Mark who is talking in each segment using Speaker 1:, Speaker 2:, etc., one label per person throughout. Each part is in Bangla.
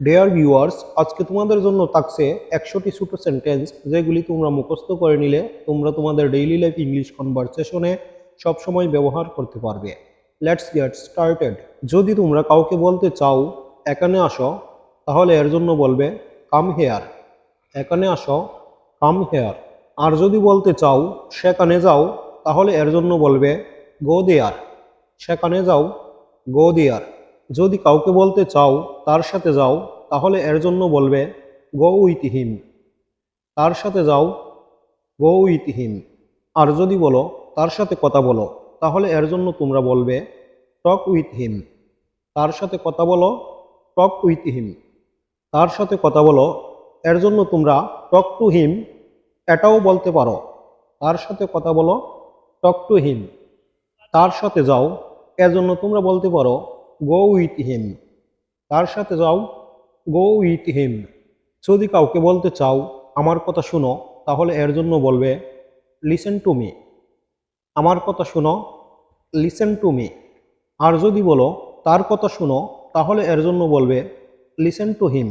Speaker 1: ডেয়ার ভিউয়ার্স আজকে তোমাদের জন্য থাকছে একশোটি ছোট সেন্টেন্স যেগুলি তোমরা মুখস্থ করে নিলে তোমরা তোমাদের ডেইলি লাইফ ইংলিশ কনভারসেশনে সবসময় ব্যবহার করতে পারবে। লেটস গেট স্টার্টেড যদি তোমরা কাউকে বলতে চাও, এখানে আসো, তাহলে এর জন্য বলবে কাম হেয়ার এখানে আসো কাম হেয়ার আর যদি বলতে চাও, সেখানে যাও, তাহলে এর জন্য বলবে গো দেয়ার সেখানে যাও গো দেয়ার যদি কাউকে বলতে চাও, তার সাথে যাও, তাহলে এর জন্য বলবে গো উইথ হিম তার সাথে যাও গো উইথ হিম আর যদি বলো, তার সাথে কথা বলো, তাহলে এর জন্য তোমরা বলবে টক উইথ হিম তার সাথে কথা বলো টক উইথ হিম তার সাথে কথা বলো, এর জন্য তোমরা টক টু হিম এটাও বলতে পারো। তার সাথে কথা বলো টক টু হিম তার সাথে যাও, এর জন্য তোমরা বলতে পারো গো উইথ হিম। তার সাথে যাও, গো উইথ হিম। যদি কাউকে বলতে চাও আমার কথা শুনো, তাহলে এর জন্য বলবে লিসেন টু মি আমার কথা শুনো লিসেন টু মি আর যদি বলো, তার কথা শুনো, তাহলে এর জন্য বলবে লিসেন টু হিম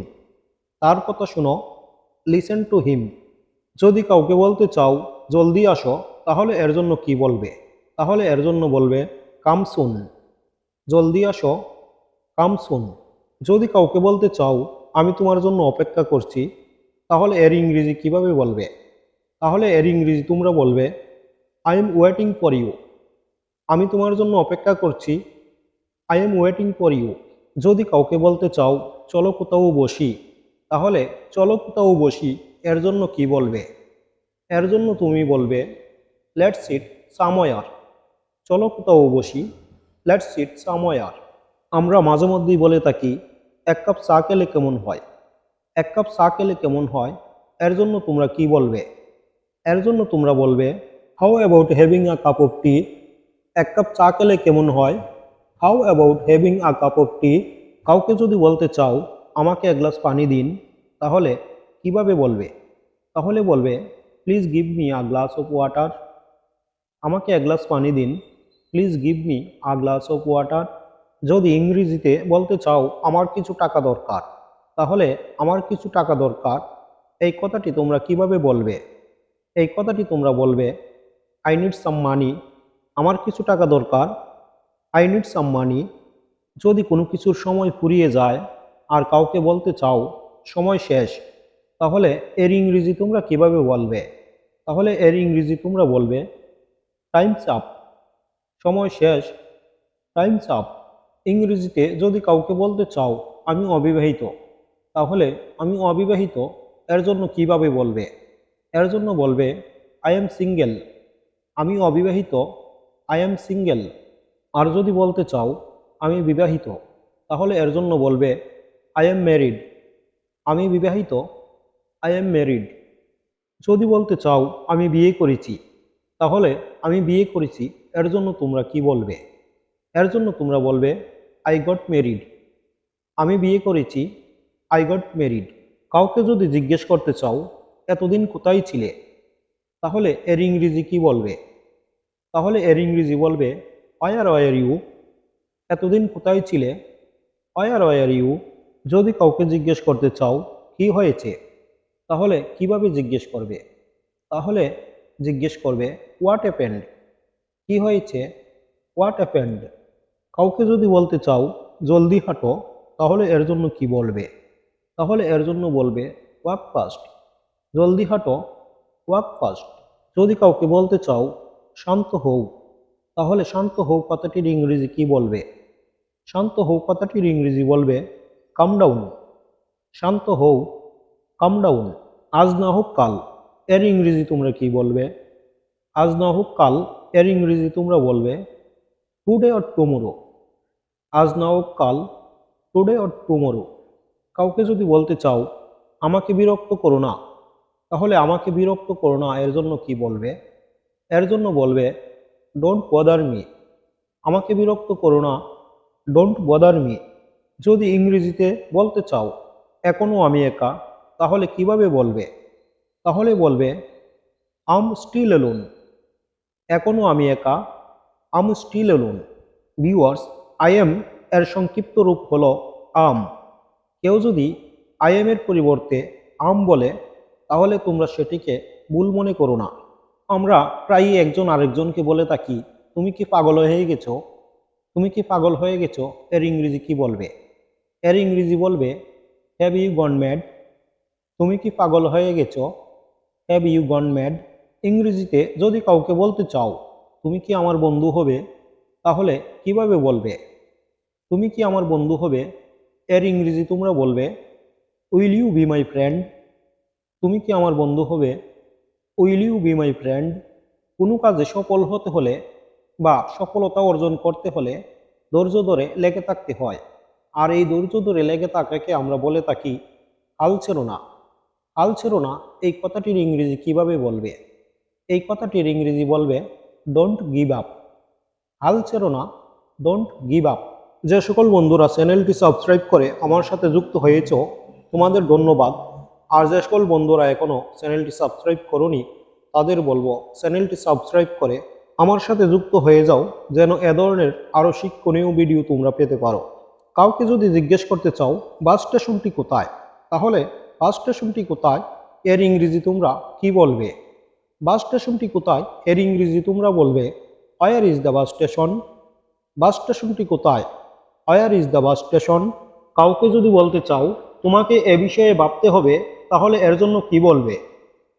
Speaker 1: তার কথা শুনো লিসেন টু হিম যদি কাউকে বলতে চাও, জলদি আসো, তাহলে এর জন্য কি বলবে? তাহলে এর জন্য বলবে কাম সুন জলদি আসো। কাম সুন। যদি কাউকে বলতে চাও, আমি তোমার জন্য অপেক্ষা করছি, তাহলে এর ইংরেজি কীভাবে বলবে? তাহলে এর ইংরেজি তোমরা বলবে I am waiting for you আমি তোমার জন্য অপেক্ষা করছি I am waiting for you যদি কাউকে বলতে চাও, চলো কোথাও বসি, তাহলে চলো কোথাও বসি, এর জন্য কি বলবে? এর জন্য তুমি বলবে লেটস সিট সাময়ার চলো কোথাও বসি। লেটস সিট সাময়ার আমরা মাঝে মধ্যেই বলে থাকি, এক কাপ চা খেলে কেমন হয়? এক কাপ চা খেলে কেমন হয়? এর জন্য তোমরা কি বলবে? এর জন্য তোমরা বলবে how about having a cup of tea এক কাপ চা খেলে কেমন হয়? How about having a cup of tea কাউকে যদি বলতে চাও, আমাকে এক গ্লাস পানি দিন। তাহলে কীভাবে বলবে? তাহলে বলবে please give me a glass of water আমাকে এক গ্লাস পানি দিন। Please give me a glass of water যদি ইংরেজিতে বলতে চাও, আমার কিছু টাকা দরকার, তাহলে আমার কিছু টাকা দরকার, এই কথাটি তোমরা কীভাবে বলবে? এই কথাটি তোমরা বলবে আই নিড সাম মানি আমার কিছু টাকা দরকার আই নিড সাম মানি যদি কোনো কিছুর সময় ফুরিয়ে যায় আর কাউকে বলতে চাও, সময় শেষ, তাহলে এর ইংরেজি তোমরা কীভাবে বলবে? তাহলে এর ইংরেজি তোমরা বলবে টাইমস আপ সময় শেষ। Time's up. ইংরেজিতে যদি কাউকে বলতে চাও, আমি অবিবাহিত তাহলে আমি অবিবাহিত এর জন্য কীভাবে বলবে? এর জন্য বলবে আই এম সিঙ্গেল আমি অবিবাহিত আই এম সিঙ্গেল আর যদি বলতে চাও, আমি বিবাহিত তাহলে এর জন্য বলবে আই এম ম্যারিড আমি বিবাহিত আই এম ম্যারিড যদি বলতে চাও, আমি বিয়ে করেছি তাহলে আমি বিয়ে করেছি এর জন্য তোমরা কি বলবে? এর জন্য তোমরা বলবে আই গট মেরিড আমি বিয়ে করেছি আই গট মেরিড কাউকে যদি জিজ্ঞেস করতে চাও, এতদিন কোথায় ছিলে? তাহলে এর ইংরেজি কি বলবে? তাহলে এর ইংরেজি বলবে ওয়ার ওয়ার ইউ এতদিন কোথায় ছিলে? ওয়ার ওয়ার ইউ যদি কাউকে জিজ্ঞেস করতে চাও, কি হয়েছে? তাহলে কীভাবে জিজ্ঞেস করবে? তাহলে জিজ্ঞেস করবে হোয়াট অ্যাপেন্ড কি হয়েছে? হোয়াট অ্যাপেন্ড কাউকে যদি বলতে চাও, জলদি হাঁটো, তাহলে এর জন্য কি বলবে? তাহলে এর জন্য বলবে ওয়াক ফাস্ট জলদি হাঁটো ওয়াক ফাস্ট যদি কাউকে বলতে চাও, শান্ত হও, তাহলে শান্ত হও কথাটির ইংরেজি কি বলবে? শান্ত হও কথাটির ইংরেজি বলবে কাম ডাউন শান্ত হও কাম ডাউন আজ না হোক কাল, এর ইংরেজি তোমরা কি বলবে? আজ না হোক কাল এর ইংরেজি তোমরা বলবে টুডে অর টুমোরো আজ না হোক কাল টুডে অর টুমোরো কাউকে যদি বলতে চাও, আমাকে বিরক্ত করো না। তাহলে আমাকে বিরক্ত করো না এর জন্য কি বলবে? এর জন্য বলবে ডোন্ট বদার মি আমাকে বিরক্ত করো না। ডোন্ট বদার মি যদি ইংরেজিতে বলতে চাও এখনও আমি একা, তাহলে কীভাবে বলবে? তাহলে বলবে আম স্টিল এলোন এখনও আমি একা। I'm still alone viewers I am এর সংক্ষিপ্ত রূপ হলো আম। কেউ যদি আই এম এর পরিবর্তে আম বলে, তাহলে তোমরা সেটিকে ভুল মনে করো না। আমরা প্রায়ই একজন আরেকজনকে বলে থাকি, তুমি কি পাগল হয়ে গেছো? তুমি কি পাগল হয়ে গেছো? এর ইংরেজি কি বলবে? এর ইংরেজি বলবে হ্যাভ ইউ গন ম্যাড তুমি কি পাগল হয়ে গেছো? হ্যাভ ইউ গন ম্যাড ইংরেজিতে যদি কাউকে বলতে চাও, তুমি কি আমার বন্ধু হবে? তাহলে কীভাবে বলবে? তুমি কি আমার বন্ধু হবে? এর ইংরেজি তোমরা বলবে, will you be my friend? তুমি কি আমার বন্ধু হবে? Will you be my friend? কোনো কাজে সফল হতে হলে বা সফলতা অর্জন করতে হলে ধৈর্য ধরে লেগে থাকতে হয়। আর এই ধৈর্য ধরে লেগে থাকাকে আমরা বলে থাকি, হাল ছেড়ো না। হাল ছেড়ো না? এই কথাটির ইংরেজি কীভাবে বলবে? এই কথাটির ইংরেজি বলবে ডোন্ট গিভ আপ হাল ছেড়ো না ডোন্ট গিভ আপ যে সকল বন্ধুরা চ্যানেলটি সাবস্ক্রাইব করে আমার সাথে যুক্ত হয়েছ, তোমাদের ধন্যবাদ। আর যে সকল বন্ধুরা এখনও চ্যানেলটি সাবস্ক্রাইব করনি, তাদের বলব, চ্যানেলটি সাবস্ক্রাইব করে আমার সাথে যুক্ত হয়ে যাও, যেন এ ধরনের আরও শিক্ষণীয় ভিডিও তোমরা পেতে পারো। কাউকে যদি জিজ্ঞেস করতে চাও, বাস স্টেশনটি কোথায়? তাহলে, বাস স্টেশনটি কোথায়? এর ইংরেজি তোমরা কি বলবে? বাস স্টেশনটি কোথায়? এর ইংরেজি তোমরা বলবে where is the bus station bus স্টেশনটি কোথায়? Where is the bus station কাউকে যদি বলতে চাও, তোমাকে এ বিষয়ে ভাবতে হবে, তাহলে এর জন্য কি বলবে?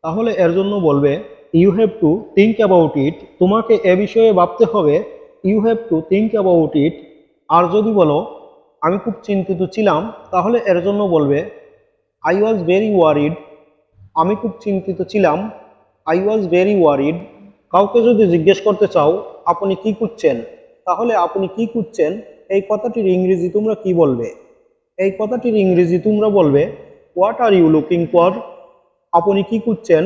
Speaker 1: তাহলে এর জন্য বলবে you have to think about it তোমাকে এ বিষয়ে ভাবতে হবে you have to think about it আর যদি বলো, আমি খুব চিন্তিত ছিলাম, তাহলে এর জন্য বলবে আই ওয়াজ ভেরি ওয়ারিড আমি খুব চিন্তিত ছিলাম আই ওয়াজ ভেরি ওয়ারিড কাউকে যদি জিজ্ঞেস করতে চাও, আপনি কি করছেন তাহলে আপনি কি করছেন এই কথাটির ইংরেজি তোমরা কি বলবে? এই কথাটির ইংরেজি তোমরা বলবে what are you looking for আপনি কি করছেন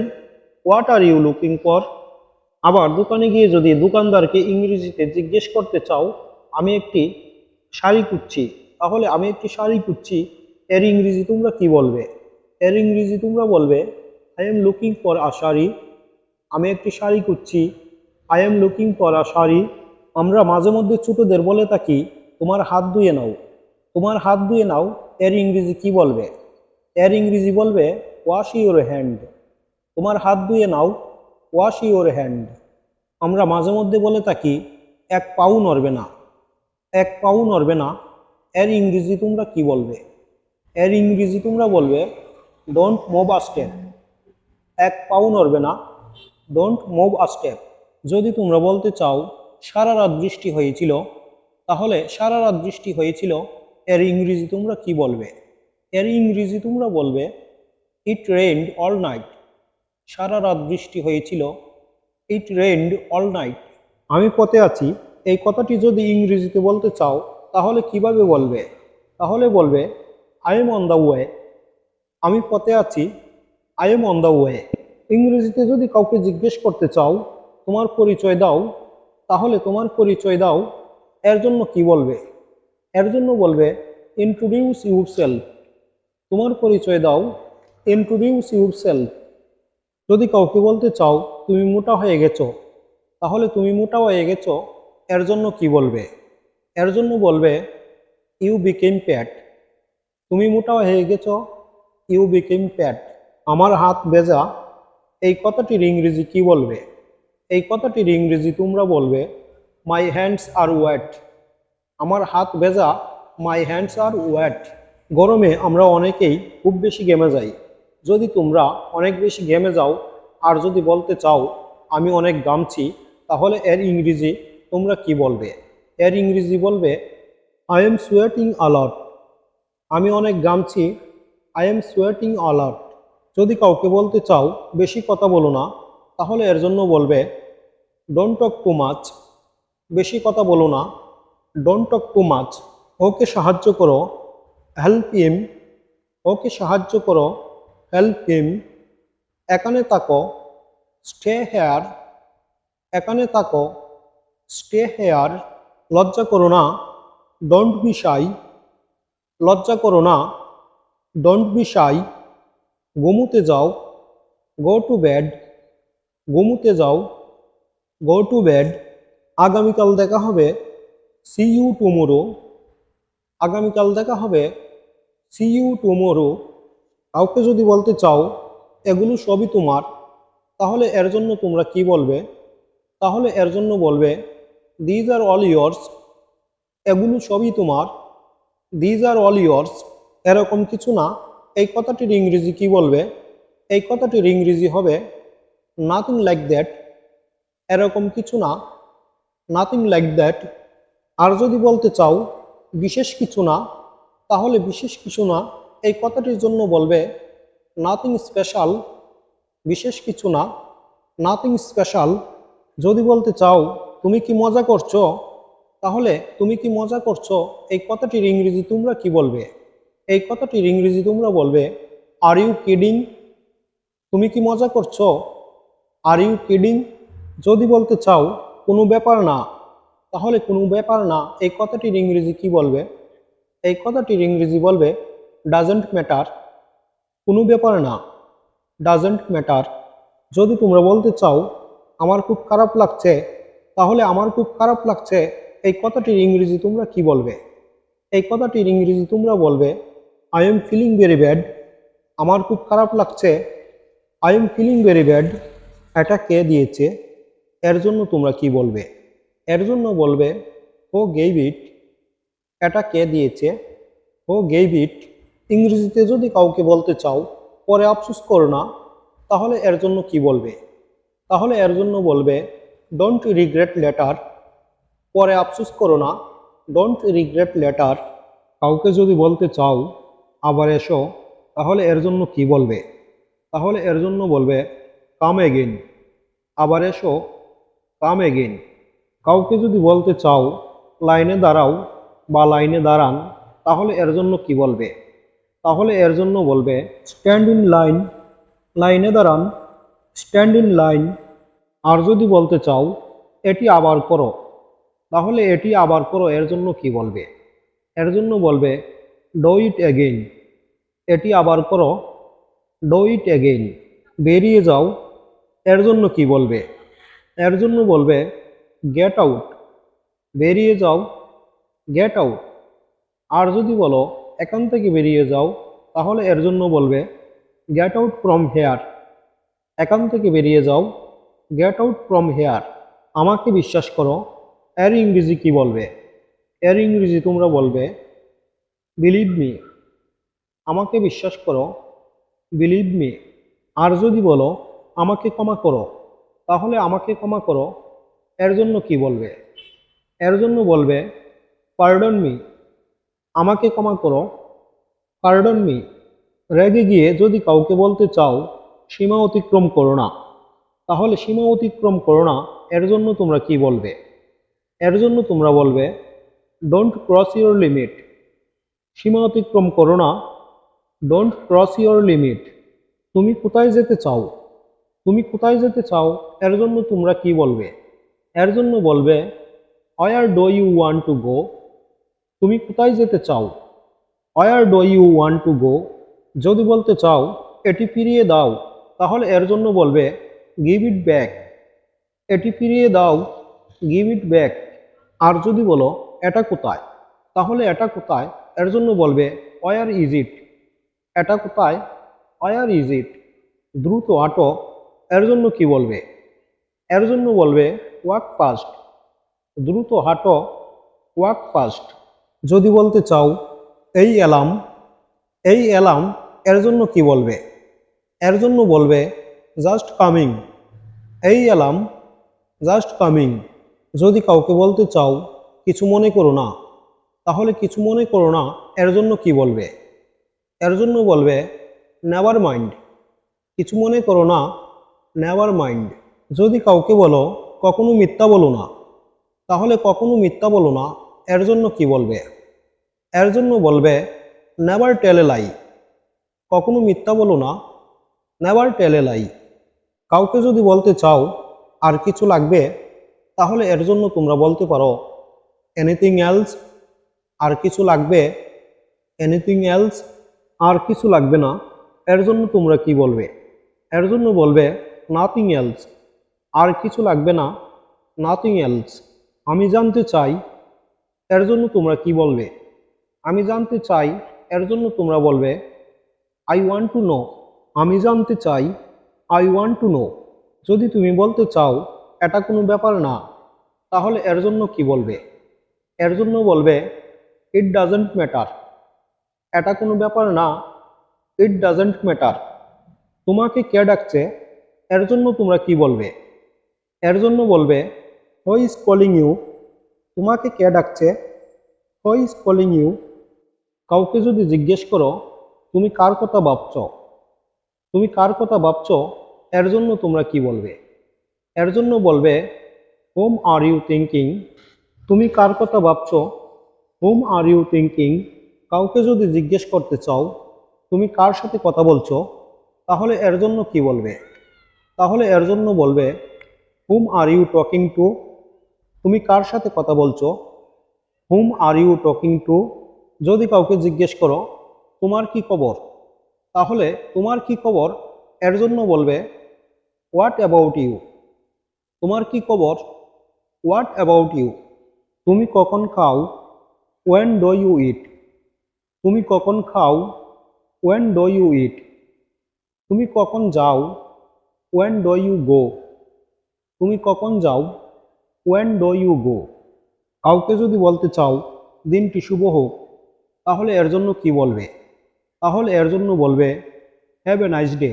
Speaker 1: what are you looking for আবার দোকানে গিয়ে যদি দোকানদারকে ইংরেজিতে জিজ্ঞেস করতে চাও, আমি একটি শাড়ি কুচ্ছি তাহলে, আমি একটি শাড়ি কুচ্ছি এর ইংরেজি তোমরা কি বলবে? এর ইংরেজি তোমরা বলবে I am looking for a sari. আমি একটি শাড়ি কুচ্ছি। I am looking for a sari. আমরা মাঝে মধ্যে ছোটদের বলে থাকি, তোমার হাত ধুয়ে নাও। তোমার হাত ধুয়ে নাও? এর ইংরেজি কি বলবে? এর ইংরেজি বলবে ওয়াশ ইউর হ্যান্ড তোমার হাত ধুয়ে নাও। ওয়াশ ইউর হ্যান্ড আমরা মাঝে মধ্যে বলে থাকি, এক পাও নড়বে না। এক পাও নড়বে না? এর ইংরেজি তোমরা কি বলবে? এর ইংরেজি তোমরা বলবে ডোন্ট মুভ আ স্টেপ এক পাও নড়বে না। ডোন্ট মুভ আ স্টেপ যদি তোমরা বলতে চাও, সারা রাত বৃষ্টি হয়েছিল, তাহলে সারা রাত বৃষ্টি হয়েছিল, এর ইংরেজি তোমরা কি বলবে? এর ইংরেজি তোমরা বলবে ইট রেইনড অল নাইট সারা রাত বৃষ্টি হয়েছিল ইট রেইনড অল নাইট আমি পথে আছি, এই কথাটি যদি ইংরেজিতে বলতে চাও, তাহলে কীভাবে বলবে? তাহলে বলবে I am on the way আমি পথে আছি I am on the way ইংরেজিতে যদি কাউকে জিজ্ঞেস করতে চাও, তোমার পরিচয় দাও, তাহলে তোমার পরিচয় দাও, এর জন্য কি বলবে? এর জন্য বলবে ইন্ট্রোডিউস ইউর সেলফ তোমার পরিচয় দাও ইন্ট্রোডিউস ইউর সেলফ যদি কাউকে বলতে চাও, তুমি মোটা হয়ে গেছো, তাহলে তুমি মোটা হয়ে গেছো, এর জন্য কি বলবে? এর জন্য বলবে ইউ বিকেম প্যাট তুমি মোটা হয়ে গেছো ইউ বিকেম প্যাট আমার হাত ভেজা এই কথাটির ইংরেজি কি বলবে? এই কথাটির ইংরেজি তোমরা বলবে মাই হ্যান্ডস আর ওয়েট আমার হাত ভেজা মাই হ্যান্ডস আর ওয়েট গরমে আমরা অনেকেই খুব বেশি গেমে যাই। যদি তোমরা অনেক বেশি গেমে যাও আর যদি বলতে চাও, আমি অনেক গামছি তাহলে এর ইংরেজি তোমরা কি বলবে? এর ইংরেজি বলবে আই এম সুয়েটিং আলার্ট আমি অনেক গামছি আই এম সুয়েটিং আলার্ট যদি কাউকে বলতে চাও, বেশি কথা বলো না, তাহলে এর জন্য বলবে ডোন্ট টক টু মাচ বেশি কথা বলো না don't talk too much okay সাহায্য করো হেল্প হিম ওকে সাহায্য করো হেল্প হিম এখানে তাকো স্টে হেয়ার এখানে তাকো স্টে হেয়ার লজ্জা করো না ডোন্ট বি শাই লজ্জা করো না ডোন্ট বি শাই ঘুমুতে যাও, গো টু ব্যাড ঘুমুতে যাও, গো টু ব্যাড। আগামীকাল দেখা হবে, সি ইউ টুমোরো। আগামীকাল দেখা হবে, সি ইউ টুমোরো। কাউকে যদি বলতে চাও, এগুলো সবই তোমার, তাহলে এর জন্য তোমরা কি বলবে? তাহলে এর জন্য বলবে দিজ আর অল ইয়ার্স এগুলো সবই তোমার। দিজ আর অল ইয়ার্স এরকম কিছু না। এই কথাটির ইংরেজি কি বলবে? এই কথাটির ইংরেজি হবে নাথিং লাইক দ্যাট এরকম কিছু না। নাথিং লাইক দ্যাট আর যদি বলতে চাও, বিশেষ কিছু না, তাহলে বিশেষ কিছু না। এই কথাটির জন্য বলবে নাথিং স্পেশাল বিশেষ কিছু না। নাথিং স্পেশাল যদি বলতে চাও, তুমি কি মজা করছ? তাহলে, তুমি কি মজা করছ? এই কথাটির ইংরেজি তোমরা কি বলবে? এই কথাটির ইংরেজি তোমরা বলবে আর ইউ কিডিং তুমি কি মজা করছ? আর ইউ কিডিং যদি বলতে চাও, কোনো ব্যাপার না। তাহলে কোনো ব্যাপার না, এই কথাটির ইংরেজি কি বলবে? এই কথাটির ইংরেজি বলবে ডাজেন্ট ম্যাটার কোনো ব্যাপার না ডাজেন্ট ম্যাটার যদি তোমরা বলতে চাও, আমার খুব খারাপ লাগছে, তাহলে আমার খুব খারাপ লাগছে। এই কথাটির ইংরেজি তোমরা কি বলবে? এই কথাটির ইংরেজি তোমরা বলবে I am feeling very bad আমার খুব খারাপ লাগছে। I am feeling very bad এটা কে দিয়েছে? এর জন্য তোমরা কি বলবে? এর জন্য বলবে ও গেইভ ইট এটা কে দিয়েছে? ও গেইভ ইট ইংরেজিতে যদি কাউকে বলতে চাও, পরে আফসোস করো না। তাহলে এর জন্য কি বলবে? তাহলে এর জন্য বলবে ডোন্ট রিগ্রেট লেটার পরে আফসোস করো না। ডোন্ট রিগ্রেট লেটার কাউকে যদি বলতে চাও আবার এসো, তাহলে এর জন্য কি বলবে? তাহলে এর জন্য বলবে, কাম এগেন আবার এসো, কাম এগেন কাউকে যদি বলতে চাও, লাইনে দাঁড়াও বা লাইনে দাঁড়ান, তাহলে এর জন্য কি বলবে? তাহলে এর জন্য বলবে স্ট্যান্ড ইন লাইন লাইনে দাঁড়ান স্ট্যান্ড ইন লাইন আর যদি বলতে চাও, এটি আবার করো। তাহলে এটি আবার করো, এর জন্য কি বলবে? এর জন্য বলবে ডো ইট এগেইন এটি আবার করো। ডো ইট এগেইন বেরিয়ে যাও। এর জন্য কি বলবে? এর জন্য বলবে গেট আউট বেরিয়ে যাও। গেট আউট আর যদি বলো, এখান থেকে বেরিয়ে যাও, তাহলে এর জন্য বলবে গেট আউট ফ্রম হেয়ার এখান থেকে বেরিয়ে যাও। গেট আউট ফ্রম হেয়ার আমাকে বিশ্বাস করো, এর ইংরেজি কি বলবে? এর ইংরেজি তোমরা বলবে বিলিভ মি আমাকে বিশ্বাস করো। বিলিভ মি আর যদি বলো, আমাকে ক্ষমা করো, তাহলে আমাকে ক্ষমা করো। এর জন্য কি বলবে? এর জন্য বলবে পার্ডন মি আমাকে ক্ষমা করো। পার্ডন মি রেগে গিয়ে যদি কাউকে বলতে চাও, সীমা অতিক্রম করো না। তাহলে সীমা অতিক্রম করো না। এর জন্য তোমরা কি বলবে? এর জন্য তোমরা বলবে ডোন্ট ক্রস ইউর লিমিট সীমা অতিক্রম করো না। ডোন্ট ক্রস ইউর লিমিট তুমি কোথায় যেতে চাও? তুমি কোথায় যেতে চাও? এর জন্য তোমরা কি বলবে? এর জন্য বলবে where do you want to go তুমি কোথায় যেতে চাও? Where do you want to go যদি বলতে চাও, এটি ফিরিয়ে দাও। তাহলে এর জন্য বলবে গিভ ইট ব্যাক এটি ফিরিয়ে দাও গিভ ইট ব্যাক আর যদি বলো, এটা কোথায়? তাহলে এটা কোথায়? এর জন্য বলবে ওয়ার ইজ ইট এটা কোথায় ওয়ার ইজ ইট দ্রুত আটো, এর জন্য কি বলবে? এর জন্য বলবে ওয়াক ফাস্ট দ্রুত হাঁটো ওয়াক ফাস্ট যদি বলতে চাও, এই অ্যালার্ম এই অ্যালার্ম এর জন্য কি বলবে? এর জন্য বলবে জাস্ট কামিং এই অ্যালার্ম জাস্ট কামিং যদি কাউকে বলতে চাও, কিছু মনে করো না। তাহলে কিছু মনে করো না, এর জন্য কি বলবে? এর জন্য বলবে নেভার মাইন্ড কিছু মনে করো না নেভার মাইন্ড যদি কাউকে বলো, কখনো মিথ্যা বলো না, তাহলে কখনো মিথ্যা বলো না, এর জন্য কি বলবে? এর জন্য বলবে নেভার টেল লাই কখনো মিথ্যা বলো না নেভার টেল লাই কাউকে যদি বলতে চাও, আর কিছু লাগবে? তাহলে এর জন্য তোমরা বলতে পারো এনিথিং এলস আর কিছু লাগবে? এনিথিং এলস আর কিছু লাগবে না। এর জন্য তোমরা কি বলবে? এর জন্য বলবে নাথিং এলস আর কিছু লাগবে না। নাথিং এলস আমি জানতে চাই, এর জন্য তোমরা কি বলবে? আমি জানতে চাই, এর জন্য তোমরা বলবে আই ওয়ান্ট টু নো আমি জানতে চাই আই ওয়ান্ট টু নো যদি তুমি বলতে চাও, এটা কোনো ব্যাপার না, তাহলে এর জন্য কি বলবে? এর জন্য বলবে ইট ডাজেন্ট ম্যাটার এটা কোনো ব্যাপার না ইট ডাজেন্ট ম্যাটার তোমাকে কে ডাকছে, এর জন্য তোমরা কি বলবে? এর জন্য বলবে হো ইজ কলিং ইউ তোমাকে কে ডাকছে? হো ইজ কলিং ইউ কাউকে যদি জিজ্ঞেস করো, তুমি কার কথা ভাবছ? তুমি কার কথা ভাবছ? এর জন্য তোমরা কি বলবে? এর জন্য বলবে হোম আর ইউ থিঙ্কিং তুমি কার কথা ভাবছ? হোম আর ইউ থিঙ্কিং কাউকে যদি জিজ্ঞেস করতে চাও, তুমি কার সাথে কথা বলছো? তাহলে এর জন্য কি বলবে? তাহলে এর জন্য বলবে whom are you talking to তুমি কার সাথে কথা বলছো? Whom are you talking to যদি কাউকে জিজ্ঞেস করো, তোমার কি খবর? তাহলে তোমার কি খবর? এর জন্য বলবে হোয়াট অ্যাবাউট ইউ তোমার কি খবর? হোয়াট অ্যাবাউট ইউ তুমি কখন খাও? ওয়েন ডো ইউ ইট তুমি কখন খাও? ওয়েন ডো ইউ ইট তুমি কখন যাও? ওয়েন ডো ইউ গো তুমি কখন যাও? ওয়েন ডো ইউ গো কাউকে যদি বলতে চাও, দিনটি শুভ হোক, তাহলে এর জন্য কি বলবে? তাহলে এর জন্য বলবে হ্যাভ এ নাইস ডে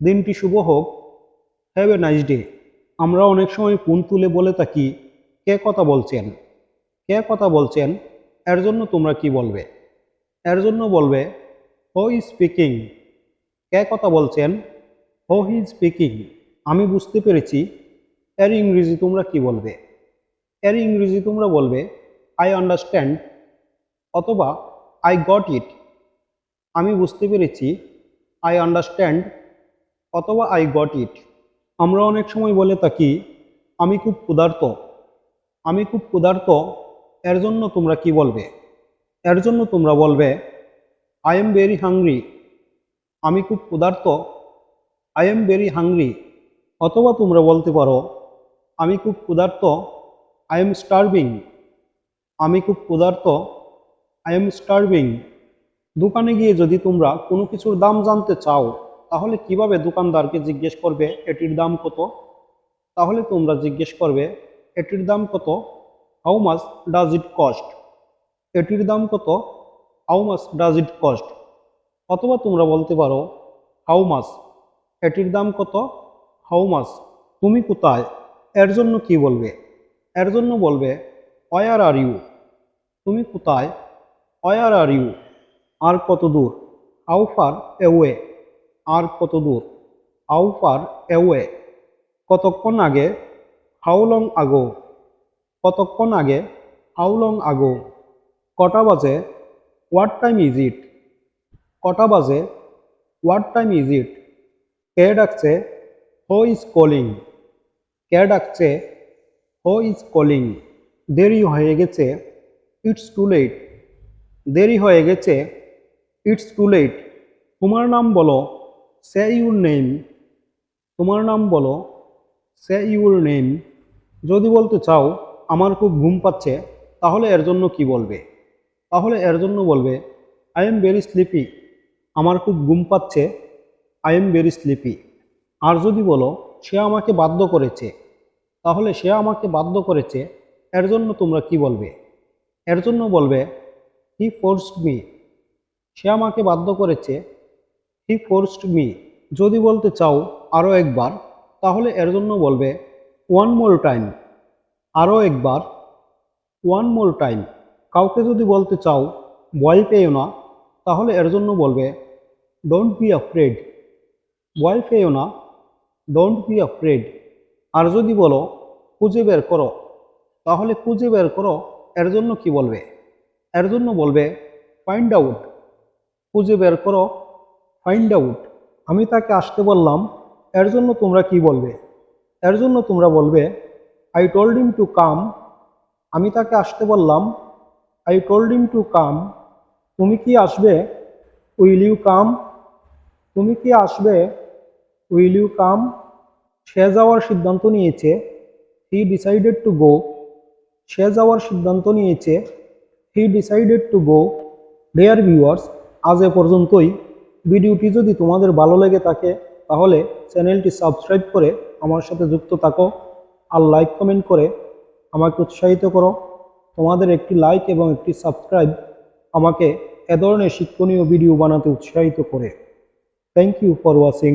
Speaker 1: দিনটি শুভ হোক হ্যাভ এ নাইস ডে আমরা অনেক সময় ফোন তুলে বলে থাকি, কে কথা বলছেন? কে কথা বলছেন? এর জন্য তোমরা কি বলবে? এর জন্য বলবে হো ইজ স্পিকিং কে কথা বলছেন? হো হি স্পিকিং আমি বুঝতে পেরেছি। এর ইংরেজি তোমরা কি বলবে? এর ইংরেজি তোমরা বলবে আই আন্ডারস্ট্যান্ড অথবা আই গট ইট আমি বুঝতে পেরেছি। আই আন্ডারস্ট্যান্ড অথবা আই গট ইট আমরা অনেক সময় বলে থাকি, আমি খুব ক্ষুধার্ত। আমি খুব ক্ষুধার্ত এর জন্য তোমরা কি বলবে? এর জন্য তোমরা বলবে আই এম ভেরি হাংরি আমি খুব ক্ষুধার্ত। আই এম ভেরি হাংরি অথবা তোমরা বলতে পারো, আমি খুব ক্ষুধার্ত। আই এম স্টার্ভিং আমি খুব ক্ষুধার্ত। আই এম স্টার্ভিং দোকানে গিয়ে যদি তোমরা কোনো কিছুর দাম জানতে চাও, তাহলে কীভাবে দোকানদারকে জিজ্ঞেস করবে, এটির দাম কত? তাহলে তোমরা জিজ্ঞেস করবে, এটির দাম কত? How much does it cost এটির দাম কত? How much does it cost অথবা তোমরা বলতে পারো হাউ মাস এটির দাম কত? হাউ মাস তুমি কোথায়? এর জন্য কি বলবে? এর জন্য বলবে ওয়ার আর ইউ তুমি কোথায়? অয়ার আর ইউ আর কত দূর? হাউ ফার এওয়ে আর কত দূর? হাউ ফার এওয়ে কতক্ষণ আগে? হাউ লং আগো কতক্ষণ আগে? হাউ লং আগো কটা বাজে? হোয়াট টাইম ইজ ইট কটা বাজে? হোয়াট টাইম ইজ ইট কে ডাকছে? হো ইজ কলিং কে ডাকছে? হো ইজ কলিং দেরি হয়ে গেছে। ইটস টু লেট দেরি হয়ে গেছে। ইটস টু লেট তোমার নাম বলো। সে ইউর নেম তোমার নাম বলো। সে ইউর নেম যদি বলতে চাও আমার খুব ঘুম পাচ্ছে, তাহলে এর জন্য কি বলবে? তাহলে এর জন্য বলবে আই এম ভেরি স্লিপি আমার খুব ঘুম পাচ্ছে আই এম ভেরি স্লিপি আর যদি বলো, সে আমাকে বাধ্য করেছে, তাহলে সে আমাকে বাধ্য করেছে, এর জন্য তোমরা কি বলবে? এর জন্য বলবে হি ফোর্সড মি সে আমাকে বাধ্য করেছে হি ফোর্সড মি যদি বলতে চাও আরও একবার, তাহলে এর জন্য বলবে ওয়ান মোর টাইম আরও একবার ওয়ান মোর টাইম কাউকে যদি বলতে চাও, ভয় পেও না, তাহলে এর জন্য বলবে ডোন্ট বি আফ্রেড ভয় পেও না ডোন্ট বি আফ্রেড আর যদি বলো, খুঁজে বের করো, তাহলে খুঁজে বের করো, এর জন্য কি বলবে? এর জন্য বলবে ফাইন্ড আউট খুঁজে বের করো ফাইন্ড আউট আমি তাকে আসতে বললাম, এর জন্য তোমরা কি বলবে? এর জন্য তোমরা বলবে I told him to come আমি তাকে আসতে বললাম I told him to come তুমি কি আসবে? উইল ইউ কাম তুমি কি আসবে? উইল ইউ কাম সে যাওয়ার সিদ্ধান্ত নিয়েছে। হি ডিসাইডেড টু গো সে যাওয়ার সিদ্ধান্ত নিয়েছে। He decided to go dear viewers আজ এ পর্যন্তই। ভিডিওটি যদি তোমাদের ভালো লেগে থাকে, তাহলে চ্যানেলটি সাবস্ক্রাইব করে আমার সাথে যুক্ত থাকো। আর লাইক কমেন্ট করে আমাকে উৎসাহিত করো। তোমাদের একটি লাইক এবং একটি সাবস্ক্রাইব আমাকে এ ধরনের শিক্ষণীয় ভিডিও বানাতে উৎসাহিত করে। Thank you for watching